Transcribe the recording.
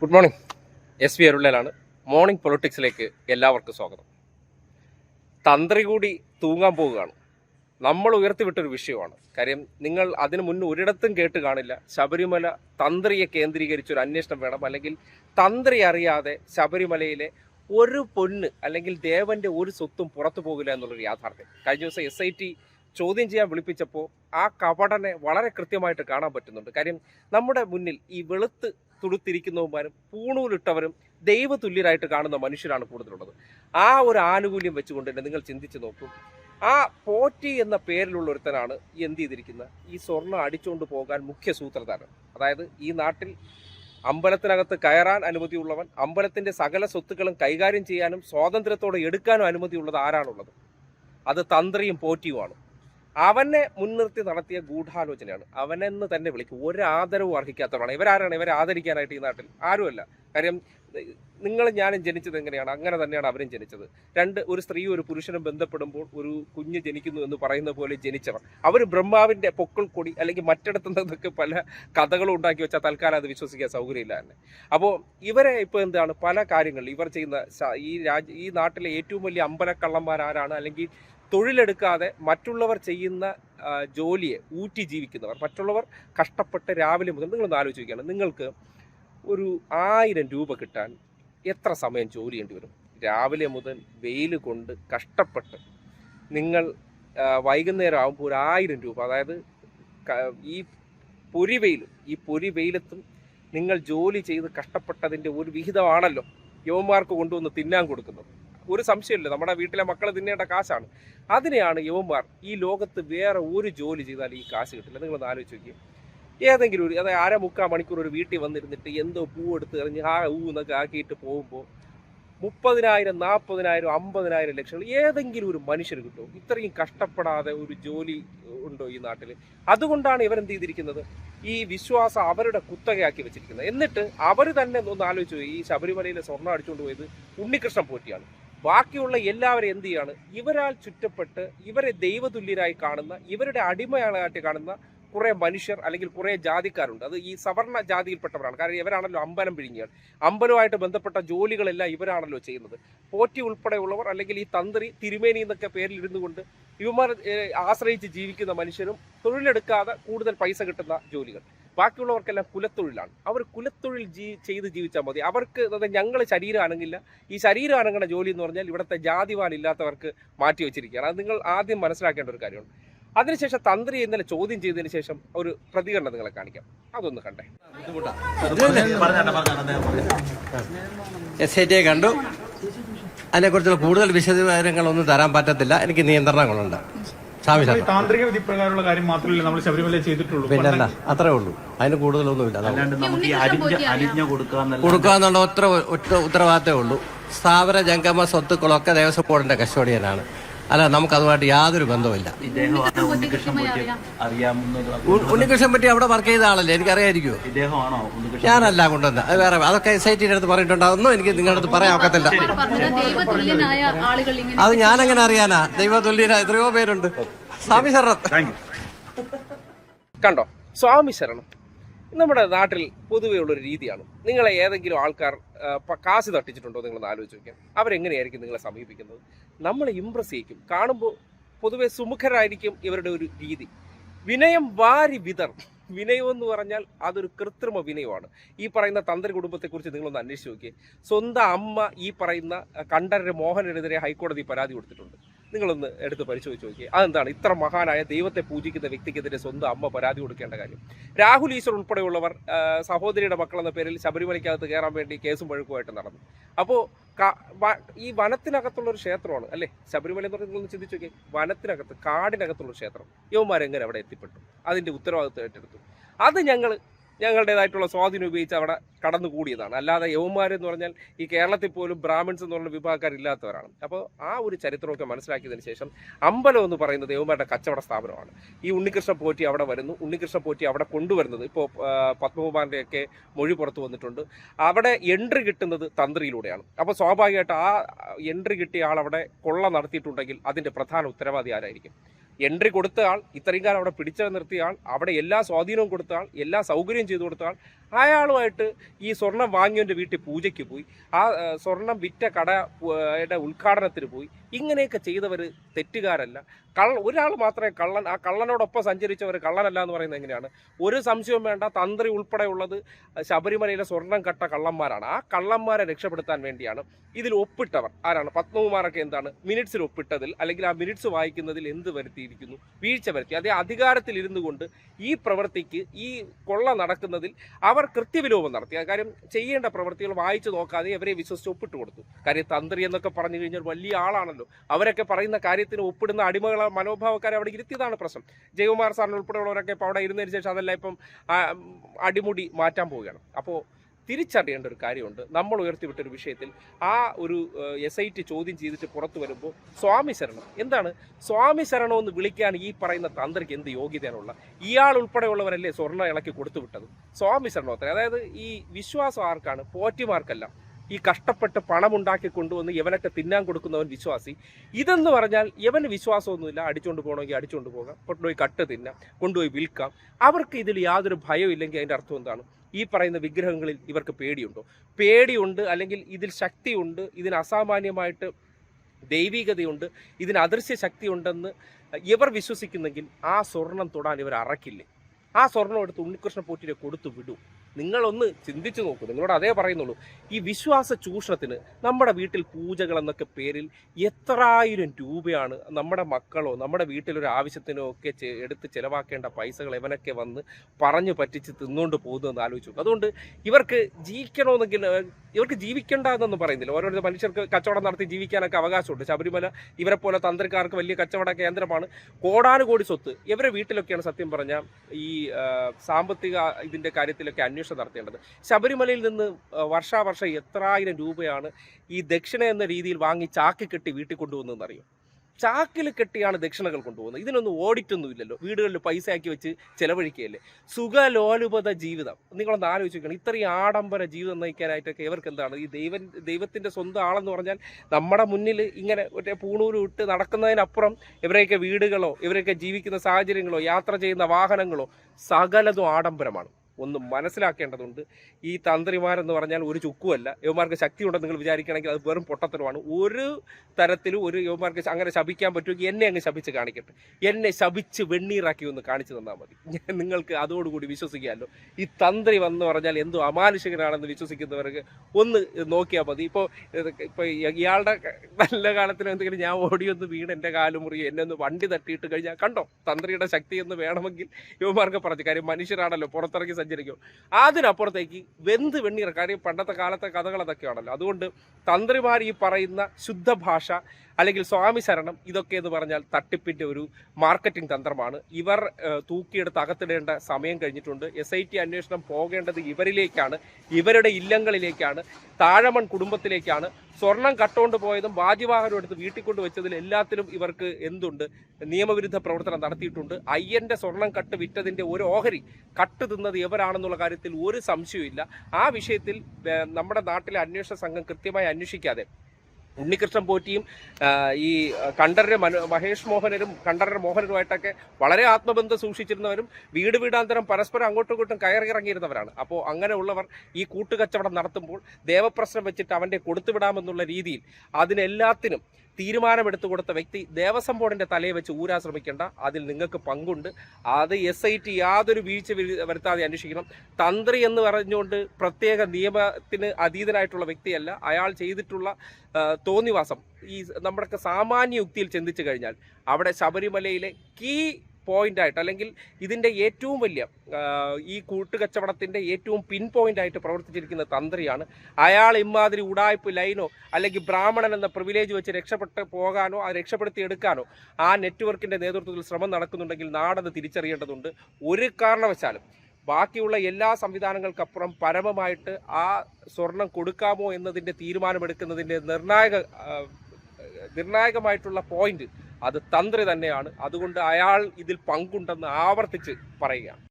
Good morning S V അരുളയിലാണ് morning പൊളിറ്റിക്സിലേക്ക് എല്ലാവർക്കും സ്വാഗതം. തന്ത്രി കൂടി തൂങ്ങാൻ പോവുകയാണ്. നമ്മൾ ഉയർത്തിവിട്ടൊരു വിഷയമാണ്. കാര്യം നിങ്ങൾ അതിനു മുന്നേ ഒരിടത്തും കേട്ട് കാണില്ല. ശബരിമല തന്ത്രിയെ കേന്ദ്രീകരിച്ചൊരു അന്വേഷണം വേണം. അല്ലെങ്കിൽ തന്ത്രി അറിയാതെ ശബരിമലയിലെ ഒരു പൊന്ന് അല്ലെങ്കിൽ ദേവന്റെ ഒരു സ്വത്തും പുറത്തു പോകില്ല എന്നുള്ളൊരു യാഥാർത്ഥ്യം. കഴിഞ്ഞ ദിവസം എസ് ഐ ടി ചോദ്യം ചെയ്യാൻ വിളിപ്പിച്ചപ്പോൾ ആ കപടനെ വളരെ കൃത്യമായിട്ട് കാണാൻ പറ്റുന്നുണ്ട്. കാര്യം നമ്മുടെ മുന്നിൽ ഈ വെളുത്ത് തുടുത്തിരിക്കുന്നവന്മാരും പൂണൂലിട്ടവരും ദൈവതുല്യരായിട്ട് കാണുന്ന മനുഷ്യരാണ് കൂടുതലുള്ളത്. ആ ഒരു ആനുകൂല്യം വെച്ചുകൊണ്ട് തന്നെ നിങ്ങൾ ചിന്തിച്ചു നോക്കും. ആ പോറ്റി എന്ന പേരിലുള്ള ഒരുത്തനാണ് എന്ത് ചെയ്തിരിക്കുന്നത് ഈ സ്വർണം അടിച്ചുകൊണ്ട് പോകാൻ മുഖ്യ സൂത്രധാരൻ. അതായത് ഈ നാട്ടിൽ അമ്പലത്തിനകത്ത് കയറാൻ അനുമതിയുള്ളവൻ അമ്പലത്തിന്റെ സകല സ്വത്തുക്കളും കൈകാര്യം ചെയ്യാനും സ്വാതന്ത്ര്യത്തോടെ എടുക്കാനും അനുമതിയുള്ളത് ആരാണുള്ളത്? അത് തന്ത്രിയും പോറ്റിയുമാണ്. അവനെ മുൻനിർത്തി നടത്തിയ ഗൂഢാലോചനയാണ്. അവനെന്ന് തന്നെ വിളിക്കും. ഒരു ആദരവും അർഹിക്കാത്തവരാണ് ഇവരാരാണ്? ഇവരെ ആദരിക്കാനായിട്ട് ഈ നാട്ടിൽ ആരുമല്ല. കാര്യം നിങ്ങൾ ഞാനും ജനിച്ചത് എങ്ങനെയാണ്? അങ്ങനെ തന്നെയാണ് അവരും ജനിച്ചത്. രണ്ട് ഒരു സ്ത്രീയും ഒരു പുരുഷനും ബന്ധപ്പെടുമ്പോൾ ഒരു കുഞ്ഞ് ജനിക്കുന്നു എന്ന് പറയുന്ന പോലെ ജനിച്ചവർ. അവർ ബ്രഹ്മാവിന്റെ പൊക്കൾ കൊടി അല്ലെങ്കിൽ മറ്റിടത്തു നിന്നൊക്കെ പല കഥകളും ഉണ്ടാക്കി വെച്ചാൽ തൽക്കാലം അത് വിശ്വസിക്കാൻ സൗകര്യമില്ല തന്നെ. അപ്പോൾ ഇവരെ ഇപ്പോൾ എന്താണ്? പല കാര്യങ്ങളിൽ ഇവർ ചെയ്യുന്ന ഈ രാജ്യ ഈ നാട്ടിലെ ഏറ്റവും വലിയ അമ്പലക്കള്ളന്മാരാരാണ് അല്ലെങ്കിൽ തൊഴിലെടുക്കാതെ മറ്റുള്ളവർ ചെയ്യുന്ന ജോലിയെ ഊറ്റി ജീവിക്കുന്നവർ മറ്റുള്ളവർ കഷ്ടപ്പെട്ട് രാവിലെ മുതൽ നിങ്ങളൊന്ന് ആലോചിച്ച് നോക്കുകയാണ് നിങ്ങൾക്ക് ഒരു ആയിരം രൂപ കിട്ടാൻ എത്ര സമയം ജോലി ചെയ്യേണ്ടി വരും? രാവിലെ മുതൽ വെയിൽ കൊണ്ട് കഷ്ടപ്പെട്ട് നിങ്ങൾ വൈകുന്നേരം ആകുമ്പോൾ ഒരു ആയിരം രൂപ അതായത് ഈ പൊരി വെയിലും ഈ പൊരി വെയിലത്തും നിങ്ങൾ ജോലി ചെയ്ത് കഷ്ടപ്പെട്ടതിന്റെ ഒരു വിഹിതമാണല്ലോ യുവന്മാർക്ക് കൊണ്ടുവന്ന് തിന്നാൻ കൊടുക്കുന്നത്. ഒരു സംശയമില്ല. നമ്മുടെ വീട്ടിലെ മക്കൾ തിന്നേണ്ട കാശാണ്. അതിനെയാണ് യുവന്മാർ ഈ ലോകത്ത് വേറെ ഒരു ജോലി ചെയ്താൽ ഈ കാശ് കിട്ടില്ല. നിങ്ങൾ ആലോചിച്ച് നോക്കി ഏതെങ്കിലും ഒരു അതായത് അര മുക്കാൽ മണിക്കൂർ ഒരു വീട്ടിൽ വന്നിരുന്നിട്ട് എന്തോ പൂ എടുത്ത് എറിഞ്ഞ് ആ ഊ എന്നൊക്കെ ആക്കിയിട്ട് പോകുമ്പോൾ മുപ്പതിനായിരം നാൽപ്പതിനായിരം അമ്പതിനായിരം ലക്ഷങ്ങൾ ഏതെങ്കിലും ഒരു മനുഷ്യന് കിട്ടുമോ ഇത്രയും കഷ്ടപ്പെടാതെ ഒരു ജോലി ഉണ്ടോ ഈ നാട്ടിൽ അതുകൊണ്ടാണ് ഇവരെന്ത് ചെയ്തിരിക്കുന്നത്? ഈ വിശ്വാസം അവരുടെ കുത്തകയാക്കി വെച്ചിരിക്കുന്നത്. എന്നിട്ട് അവർ തന്നെ ഒന്ന് ആലോചിച്ചു ഈ ശബരിമലയിലെ സ്വർണം അടിച്ചുകൊണ്ട് പോയത് ഉണ്ണികൃഷ്ണൻ പോറ്റിയാണ്. ബാക്കിയുള്ള എല്ലാവരും എന്ത് ചെയ്യാണ്? ഇവരാൽ ചുറ്റപ്പെട്ട് ഇവരെ ദൈവതുല്യരായി കാണുന്ന ഇവരുടെ അടിമയാളായിട്ട് കാണുന്ന കുറേ മനുഷ്യർ അല്ലെങ്കിൽ കുറേ ജാതിക്കാരുണ്ട്. അത് ഈ സവർണ ജാതിയിൽപ്പെട്ടവരാണ്. കാരണം ഇവരാണല്ലോ അമ്പലം പിഴിഞ്ഞാൽ അമ്പലവുമായിട്ട് ബന്ധപ്പെട്ട ജോലികളെല്ലാം ഇവരാണല്ലോ ചെയ്യുന്നത്. പോറ്റി ഉൾപ്പെടെയുള്ളവർ അല്ലെങ്കിൽ ഈ തന്ത്രി തിരുമേനി എന്നൊക്കെ പേരിൽ ഇരുന്നു കൊണ്ട് ഇവന്മാർ ആശ്രയിച്ച് ജീവിക്കുന്ന മനുഷ്യരും തൊഴിലെടുക്കാതെ കൂടുതൽ പൈസ കിട്ടുന്ന ജോലികൾ. ബാക്കിയുള്ളവർക്കെല്ലാം കുലത്തൊഴിലാണ്. അവർ കുലത്തൊഴിൽ ജീ ചെയ്ത് ജീവിച്ചാൽ മതി. അവർക്ക് ഞങ്ങൾ ശരീരം അനങ്ങില്ല ഈ ശരീരം അനങ്ങുന്ന ജോലി എന്ന് പറഞ്ഞാൽ ഇവിടുത്തെ ജാതിവാൻ ഇല്ലാത്തവർക്ക് മാറ്റി വെച്ചിരിക്കുകയാണ്. അത് നിങ്ങൾ ആദ്യം മനസ്സിലാക്കേണ്ട ഒരു കാര്യമാണ്. അതിനുശേഷം തന്ത്രി ഇന്നലെ ചോദ്യം ചെയ്തതിന് ശേഷം ഒരു പ്രതികരണം നിങ്ങളെ കാണിക്കാം. അതൊന്ന് കണ്ടേ. എസ് ഐ ടിയെ കണ്ടു. അതിനെക്കുറിച്ചുള്ള കൂടുതൽ വിശദവിവരങ്ങളൊന്നും തരാൻ പറ്റത്തില്ല. എനിക്ക് നിയന്ത്രണങ്ങളുണ്ട്. സാർ താന്ത്രിക വിധിപ്രകാരമുള്ള കാര്യം മാത്രമല്ല നമ്മൾ ശബരിമല ചെയ്തിട്ടുള്ളൂ? പിന്നല്ല അത്രേ ഉള്ളൂ. അതിന് കൂടുതലൊന്നുമില്ല. നമുക്ക് അല്ലാണ്ട് നമുക്ക് ഈ അരിഞ്ഞ അരിഞ്ഞ കൊടുക്കാന്നല്ല കൊടുക്കാന്നുള്ള ഒറ്റ ഒറ്റ ഉത്തരവാദിത്തമേ ഉള്ളൂ. സ്ഥാപന ജംഗമ സ്വത്തുക്കളൊക്കെ ദേവസ്വം ബോർഡിന്റെ കസ്റ്റോഡിയനാണ്. അല്ല നമുക്കതുമായിട്ട് യാതൊരു ബന്ധവുമില്ല. ഉണ്ണികൃഷ്ണൻ പോറ്റി അവിടെ വർക്ക് ചെയ്ത ആളല്ലേ? എനിക്കറിയായിരിക്കുമോ ഞാനല്ല കൊണ്ടുവന്ന അത് വേറെ അതൊക്കെ എസ് ഐ ടിയുടെ അടുത്ത് പറഞ്ഞിട്ടുണ്ട് അതൊന്നും എനിക്ക് നിങ്ങളുടെ അടുത്ത് പറയാൻ ഒക്കത്തില്ല. അവർ ആളുകൾ ഇങ്ങനെ അത് ഞാനെങ്ങനെ അറിയാനാ? ദൈവതുല്യന എത്രയോ പേരുണ്ട്. സ്വാമി ശരണം. കണ്ടോ? സ്വാമി ശരണം. നമ്മുടെ നാട്ടിൽ പൊതുവേ ഉള്ളൊരു രീതിയാണ്. നിങ്ങളെ ഏതെങ്കിലും ആൾക്കാർ കാശ് തട്ടിച്ചിട്ടുണ്ടോ നിങ്ങളൊന്ന് ആലോചിച്ച് നോക്കിയാൽ അവരെങ്ങനെയായിരിക്കും നിങ്ങളെ സമീപിക്കുന്നത്? നമ്മളെ ഇമ്പ്രസ് ചെയ്യിക്കും. കാണുമ്പോൾ പൊതുവെ സുമുഖരായിരിക്കും ഇവരുടെ ഒരു രീതി. വിനയം വാരി വിതർ. വിനയം എന്ന് പറഞ്ഞാൽ അതൊരു കൃത്രിമ വിനയമാണ്. ഈ പറയുന്ന തന്ത്രി കുടുംബത്തെക്കുറിച്ച് നിങ്ങളൊന്ന് അന്വേഷിച്ച് നോക്കിയേ. സ്വന്തം അമ്മ ഈ പറയുന്ന കണ്ഠരര് മോഹനെതിരെ ഹൈക്കോടതി പരാതി കൊടുത്തിട്ടുണ്ട്. നിങ്ങളൊന്ന് എടുത്ത് പരിശോധിച്ച് നോക്കി അതെന്താണ്? ഇത്ര മഹാനായ ദൈവത്തെ പൂജിക്കുന്ന വ്യക്തിക്കെതിരെ സ്വന്തം അമ്മ പരാതി കൊടുക്കേണ്ട കാര്യം. രാഹുൽ ഈശ്വർ ഉൾപ്പെടെയുള്ളവർ സഹോദരിയുടെ മക്കളെന്ന പേരിൽ ശബരിമലയ്ക്കകത്ത് കയറാൻ വേണ്ടി കേസും വഴുക്കുമായിട്ട് നടന്നു. അപ്പോൾ ഈ വനത്തിനകത്തുള്ള ഒരു ക്ഷേത്രമാണ് അല്ലേ? ശബരിമല എന്ന് പറഞ്ഞാൽ നിങ്ങളൊന്ന് ചിന്തിച്ചു നോക്കി വനത്തിനകത്ത് കാടിനകത്തുള്ള ക്ഷേത്രം. യവന്മാരെങ്ങനെ അവിടെ എത്തിപ്പെട്ടു? അതിന്റെ ഉത്തരവാദിത്വം ഏറ്റെടുത്തു. അത് ഞങ്ങൾ ഞങ്ങളുടേതായിട്ടുള്ള സ്വാധീനം ഉപയോഗിച്ച് അവിടെ കടന്നുകൂടിയതാണ്. അല്ലാതെ യവന്മാരെന്ന് പറഞ്ഞാൽ ഈ കേരളത്തിൽ പോലും ബ്രാഹ്മിൺസ് എന്നുള്ള വിഭാഗക്കാരില്ലാത്തവരാണ് അപ്പോൾ ആ ഒരു ചരിത്രമൊക്കെ മനസ്സിലാക്കിയതിന് ശേഷം അമ്പലം എന്ന് പറയുന്നത് യവന്മാരുടെ കച്ചവട സ്ഥാപനമാണ്. ഈ ഉണ്ണികൃഷ്ണ പോറ്റി അവിടെ വരുന്നു. ഉണ്ണികൃഷ്ണ പോറ്റി അവിടെ കൊണ്ടുവരുന്നത് ഇപ്പോൾ പത്മകുമാറിന്റെയൊക്കെ മൊഴി പുറത്തു വന്നിട്ടുണ്ട്. അവിടെ എൻട്രി കിട്ടുന്നത് തന്ത്രിയിലൂടെയാണ്. അപ്പോൾ സ്വാഭാവികമായിട്ട് ആ എൻട്രി കിട്ടിയ ആൾ അവിടെ കൊള്ള നടത്തിയിട്ടുണ്ടെങ്കിൽ അതിന്റെ പ്രധാന ഉത്തരവാദി ആരായിരിക്കും? എൻട്രി കൊടുത്ത ആൾ ഇത്രയും കാലം അവിടെ പിടിച്ചു നിർത്തിയ ആൾ അവിടെ എല്ലാ സ്വാധീനവും കൊടുത്ത ആൾ എല്ലാ സൗകര്യവും ചെയ്തു കൊടുത്ത ആൾ അയാളുമായിട്ട് ഈ സ്വർണം വാങ്ങിയവന്റെ വീട്ടിൽ പൂജയ്ക്ക് പോയി. ആ സ്വർണം വിറ്റ കടയുടെ ഉദ്ഘാടനത്തിന് പോയി. ഇങ്ങനെയൊക്കെ ചെയ്തവർ തെറ്റുകാരല്ല. കള്ള ഒരാൾ മാത്രമേ കള്ളൻ ആ കള്ളനോടൊപ്പം സഞ്ചരിച്ചവർ കള്ളനല്ല എന്ന് പറയുന്നത് എങ്ങനെയാണ്? ഒരു സംശയവും വേണ്ട തന്ത്രി ഉൾപ്പെടെയുള്ളത് ശബരിമലയിലെ സ്വർണം കട്ട കള്ളന്മാരാണ്. ആ കള്ളന്മാരെ രക്ഷപ്പെടുത്താൻ വേണ്ടിയാണ് ഇതിൽ ഒപ്പിട്ടവർ. ആരാണ്? പത്മകുമാറൊക്കെ എന്താണ്? മിനിറ്റ്സിൽ ഒപ്പിട്ടതിൽ അല്ലെങ്കിൽ ആ മിനിറ്റ്സ് വായിക്കുന്നതിൽ എന്ത് വരുത്തിയിരിക്കുന്നു? വീഴ്ച വരുത്തി. അതേ അധികാരത്തിൽ ഇരുന്നു കൊണ്ട് ഈ പ്രവൃത്തിക്ക് ഈ കൊള്ള നടക്കുന്നതിൽ അവർ കൃത്യവിലോപം നടത്തി. കാര്യം ചെയ്യേണ്ട പ്രവൃത്തികൾ വായിച്ചു നോക്കാതെ അവരെ വിശ്വസിച്ച് ഒപ്പിട്ട് കൊടുത്തു. കാര്യം തന്ത്രി എന്നൊക്കെ പറഞ്ഞു കഴിഞ്ഞാൽ വലിയ ആളാണല്ലോ. അവരൊക്കെ പറയുന്ന കാര്യത്തിന് ഒപ്പിടുന്ന അടിമകളെ മനോഭാവക്കാരെ അവിടെ ഇരുത്തിയതാണ് പ്രശ്നം. ജയകുമാർ സാറിന് ഉൾപ്പെടെയുള്ളവരൊക്കെ ഇപ്പോൾ അവിടെ ഇരുന്നതിന് ശേഷം അതെല്ലാം ഇപ്പം അടിമുടി മാറ്റാൻ പോവുകയാണ്. അപ്പോൾ തിരിച്ചറിയേണ്ട ഒരു കാര്യമുണ്ട്. നമ്മൾ ഉയർത്തിവിട്ട ഒരു വിഷയത്തിൽ ആ ഒരു എസ് ഐ ടി ചോദ്യം ചെയ്തിട്ട് പുറത്തു വരുമ്പോൾ സ്വാമി ശരണം. എന്താണ്? സ്വാമി ശരണം എന്ന് വിളിക്കാൻ ഈ പറയുന്ന തന്ത്രിക്ക് എന്ത് യോഗ്യതയാണുള്ള ഇയാൾ ഉൾപ്പെടെയുള്ളവരല്ലേ സ്വർണ ഇളക്കി കൊടുത്തു വിട്ടത്? സ്വാമി ശരണോത്തരം അതായത് ഈ വിശ്വാസം ആർക്കാണ്? പോറ്റിമാർക്കല്ല. ഈ കഷ്ടപ്പെട്ട് പണം ഉണ്ടാക്കി കൊണ്ടുവന്ന് ഇവനൊക്കെ തിന്നാൻ കൊടുക്കുന്നവൻ വിശ്വാസി. ഇതെന്ന് പറഞ്ഞാൽ ഇവന് വിശ്വാസമൊന്നുമില്ല. അടിച്ചുകൊണ്ട് പോകണമെങ്കിൽ അടിച്ചുകൊണ്ട് പോകാം. കൊണ്ടുപോയി കട്ട് തിന്നാം. കൊണ്ടുപോയി വിൽക്കാം. അവർക്ക് ഇതിൽ യാതൊരു ഭയമില്ലെങ്കിൽ അതിന്റെ അർത്ഥം എന്താണ്? ഈ പറയുന്ന വിഗ്രഹങ്ങളിൽ ഇവർക്ക് പേടിയുണ്ടോ? പേടിയുണ്ട് അല്ലെങ്കിൽ ഇതിൽ ശക്തിയുണ്ട് ഇതിന് അസാമാന്യമായിട്ട് ദൈവികതയുണ്ട് ഇതിന് അദൃശ്യ ശക്തിയുണ്ടെന്ന് ഇവർ വിശ്വസിക്കുന്നെങ്കിൽ ആ സ്വർണം തൊടാൻ ഇവർ അറക്കില്ലേ? ആ സ്വർണം എടുത്ത് ഉണ്ണികൃഷ്ണ പോറ്റിനെ കൊടുത്തു വിടൂ. നിങ്ങളൊന്ന് ചിന്തിച്ചു നോക്കൂ. നിങ്ങളോട് അതേ പറയുന്നുള്ളൂ. ഈ വിശ്വാസ ചൂഷണത്തിന് നമ്മുടെ വീട്ടിൽ പൂജകൾ എന്നൊക്കെ പേരിൽ എത്രായിരം രൂപയാണ് നമ്മുടെ മക്കളോ നമ്മുടെ വീട്ടിലൊരു ആവശ്യത്തിനോ ഒക്കെ എടുത്ത് ചിലവാക്കേണ്ട പൈസകൾ ഇവനൊക്കെ വന്ന് പറഞ്ഞു പറ്റിച്ച് തിന്നുകൊണ്ട് പോകുന്നതെന്ന് ആലോചിച്ചു അതുകൊണ്ട് ഇവർക്ക് ജീവിക്കണമെന്നെങ്കിൽ ഇവർക്ക് ജീവിക്കേണ്ട എന്നൊന്നും പറയുന്നില്ല. ഓരോരോ മനുഷ്യർക്ക് കച്ചവടം നടത്തി ജീവിക്കാനൊക്കെ അവകാശമുണ്ട്. ശബരിമല ഇവരെ പോലെ തന്ത്രക്കാർക്ക് വലിയ കച്ചവട കേന്ദ്രമാണ്. കോടാനുകോടി സ്വത്ത്. ഇവരെ വീട്ടിലൊക്കെയാണ് സത്യം പറഞ്ഞാൽ ഈ സാമ്പത്തിക ഇതിന്റെ കാര്യത്തിലൊക്കെ അന്വേഷണം നടത്തേണ്ടത്. ശബരിമലയിൽ നിന്ന് വർഷാവർഷം എത്രായിരം രൂപയാണ് ഈ ദക്ഷിണ എന്ന രീതിയിൽ വാങ്ങി ചാക്കി കെട്ടി വീട്ടിൽ കൊണ്ടുവന്നതെന്നറിയും? ചാക്കിൽ കെട്ടിയാണ് ദക്ഷിണകൾ കൊണ്ടുപോകുന്നത്. ഇതിനൊന്നും ഓടിറ്റൊന്നും ഇല്ലല്ലോ. വീടുകളിൽ പൈസ ആക്കി വെച്ച് ചെലവഴിക്കുകയല്ലേ? സുഖലോലുപത ജീവിതം. നിങ്ങളൊന്ന് ആലോചിച്ച് ഇത്രയും ആഡംബര ജീവിതം നയിക്കാനായിട്ടൊക്കെ ഇവർക്ക് എന്താണ്? ഈ ദൈവം ദൈവത്തിന്റെ സ്വന്തം ആളെന്ന് പറഞ്ഞാൽ നമ്മുടെ മുന്നിൽ ഇങ്ങനെ മറ്റേ പൂണൂര് ഇട്ട് നടക്കുന്നതിനപ്പുറം ഇവരെയൊക്കെ വീടുകളോ ഇവരെയൊക്കെ ജീവിക്കുന്ന സാഹചര്യങ്ങളോ യാത്ര ചെയ്യുന്ന വാഹനങ്ങളോ സകലതും ആഡംബരമാണ്. ഒന്ന് മനസ്സിലാക്കേണ്ടതുണ്ട്. ഈ തന്ത്രിമാരെന്ന് പറഞ്ഞാൽ ഒരു ചുക്കുമല്ല യുവമാർക്ക് ശക്തി ഉണ്ടെന്ന് നിങ്ങൾ വിചാരിക്കണമെങ്കിൽ അത് വെറും പൊട്ടത്തരമാണ്. ഒരു തരത്തിലും ഒരു യുവമാർക്ക് അങ്ങനെ ശപിക്കാൻ പറ്റുമെങ്കിൽ എന്നെ അങ്ങ് ശപിച്ച് കാണിക്കട്ടെ. എന്നെ ശപിച്ച് വെണ്ണീറാക്കി ഒന്ന് കാണിച്ചു തന്നാൽ മതി. നിങ്ങൾക്ക് അതോടുകൂടി വിശ്വസിക്കാമല്ലോ ഈ തന്ത്രി വന്ന് പറഞ്ഞാൽ എന്തോ അമാനുഷികനാണെന്ന് വിശ്വസിക്കുന്നവർക്ക് ഒന്ന് നോക്കിയാൽ മതി. ഇപ്പോൾ ഇപ്പോൾ ഇയാളുടെ നല്ല കാലത്തിന് എന്തെങ്കിലും ഞാൻ ഓടി ഒന്ന് വീണ് എന്റെ കാലും മുറി എന്നെ ഒന്ന് വണ്ടി തട്ടിയിട്ട് കഴിഞ്ഞാൽ കണ്ടോ? തന്ത്രിയുടെ ശക്തി എന്ന് വേണമെങ്കിൽ യുവമാർക്ക് പറഞ്ഞു കാര്യം. മനുഷ്യരാണല്ലോ പുറത്തിറങ്ങി സഞ്ചരിക്കും. അതിനപ്പുറത്തേക്ക് വെന്ത് വെണ്ണീർ കാര്യം പണ്ടത്തെ കാലത്തെ കഥകൾ അതൊക്കെയാണല്ലോ അതുകൊണ്ട് തന്ത്രിമാർ ഈ പറയുന്ന ശുദ്ധ ഭാഷ അല്ലെങ്കിൽ സ്വാമി ശരണം ഇതൊക്കെ എന്ന് പറഞ്ഞാൽ തട്ടിപ്പിന്റെ ഒരു മാർക്കറ്റിംഗ് തന്ത്രമാണ്. ഇവർ തൂക്കിയെടുത്ത് അകത്തിടേണ്ട സമയം കഴിഞ്ഞിട്ടുണ്ട്. എസ് ഐ ടി അന്വേഷണം പോകേണ്ടത് ഇവരിലേക്കാണ്. ഇവരുടെ ഇല്ലങ്ങളിലേക്കാണ്. താഴമൺ കുടുംബത്തിലേക്കാണ്. സ്വർണം കട്ടുകൊണ്ട് പോയതും വാജിവാഹനം എടുത്ത് വീട്ടിൽ കൊണ്ട് വെച്ചതിൽ എല്ലാത്തിലും ഇവർക്ക് എന്തുണ്ട്? നിയമവിരുദ്ധ പ്രവർത്തനം നടത്തിയിട്ടുണ്ട്. അയ്യന്റെ സ്വർണം കട്ട് വിറ്റതിന്റെ ഒരു ഓഹരി കട്ട് തിന്നത് എവരാണെന്നുള്ള കാര്യത്തിൽ ഒരു സംശയവുമില്ല. ആ വിഷയത്തിൽ നമ്മുടെ നാട്ടിലെ അന്വേഷണ സംഘം കൃത്യമായി അന്വേഷിക്കാതെ ഉണ്ണികൃഷ്ണൻ പോറ്റിയും ഈ കണ്ഠരര് മഹേഷ് മോഹനരും കണ്ഠരർ മോഹനരുമായിട്ടൊക്കെ വളരെ ആത്മബന്ധം സൂക്ഷിച്ചിരുന്നവരും വീട് വീടാന്തരം പരസ്പരം അങ്ങോട്ടും ഇങ്ങോട്ടും കയറിയിറങ്ങിയിരുന്നവരാണ്. അപ്പോൾ അങ്ങനെയുള്ളവർ ഈ കൂട്ടുകച്ചവടം നടത്തുമ്പോൾ ദേവപ്രശ്നം വെച്ചിട്ട് അവന്റെ കൊടുത്തുവിടാമെന്നുള്ള രീതിയിൽ അതിനെല്ലാത്തിനും തീരുമാനമെടുത്തു കൊടുത്ത വ്യക്തി ദേവസ്വം ബോർഡിന്റെ തലയെ വെച്ച് ഊരാൻ ശ്രമിക്കേണ്ട. അതിൽ നിങ്ങൾക്ക് പങ്കുണ്ട്. അത് എസ് ഐ ടി യാതൊരു വീഴ്ച വരു- വരുത്താതെ അന്വേഷിക്കണം. തന്ത്രി എന്ന് പറഞ്ഞുകൊണ്ട് പ്രത്യേക നിയമത്തിന് അതീതനായിട്ടുള്ള വ്യക്തിയല്ല. അയാൾ ചെയ്തിട്ടുള്ള തോന്നിവാസം ഈ നമ്മുടെയൊക്കെ സാമാന്യ യുക്തിയിൽ ചിന്തിച്ചു കഴിഞ്ഞാൽ അവിടെ ശബരിമലയിലെ കീ പോയിന്റ് ആയിട്ട് അല്ലെങ്കിൽ ഇതിന്റെ ഏറ്റവും വലിയ ഈ കൂട്ടുകച്ചവടത്തിന്റെ ഏറ്റവും പിൻ പോയിന്റ് ആയിട്ട് പ്രവർത്തിച്ചിരിക്കുന്ന തന്ത്രിയാണ്. അയാൾ ഇമാതിരി ഉടായ്പ് ലൈനോ അല്ലെങ്കിൽ ബ്രാഹ്മണൻ എന്ന പ്രിവിലേജ് വെച്ച് രക്ഷപ്പെട്ട് പോകാനോ അത് രക്ഷപ്പെടുത്തി എടുക്കാനോ ആ നെറ്റ്വർക്കിന്റെ നേതൃത്വത്തിൽ ശ്രമം നടക്കുന്നുണ്ടെങ്കിൽ നാടത് തിരിച്ചറിയേണ്ടതുണ്ട്. ഒരു കാരണവശാലും ബാക്കിയുള്ള എല്ലാ സംവിധാനങ്ങൾക്കപ്പുറം പരമമായിട്ട് ആ സ്വർണം കൊടുക്കാമോ എന്നതിന്റെ തീരുമാനമെടുക്കുന്നതിന്റെ നിർണായക നിർണായകമായിട്ടുള്ള പോയിന്റ് അത് തന്ത്രി തന്നെയാണ്. അതുകൊണ്ട് അയാൾ ഇതിൽ പങ്കുണ്ടെന്ന് ആവർത്തിച്ച് പറയുകയാണ്.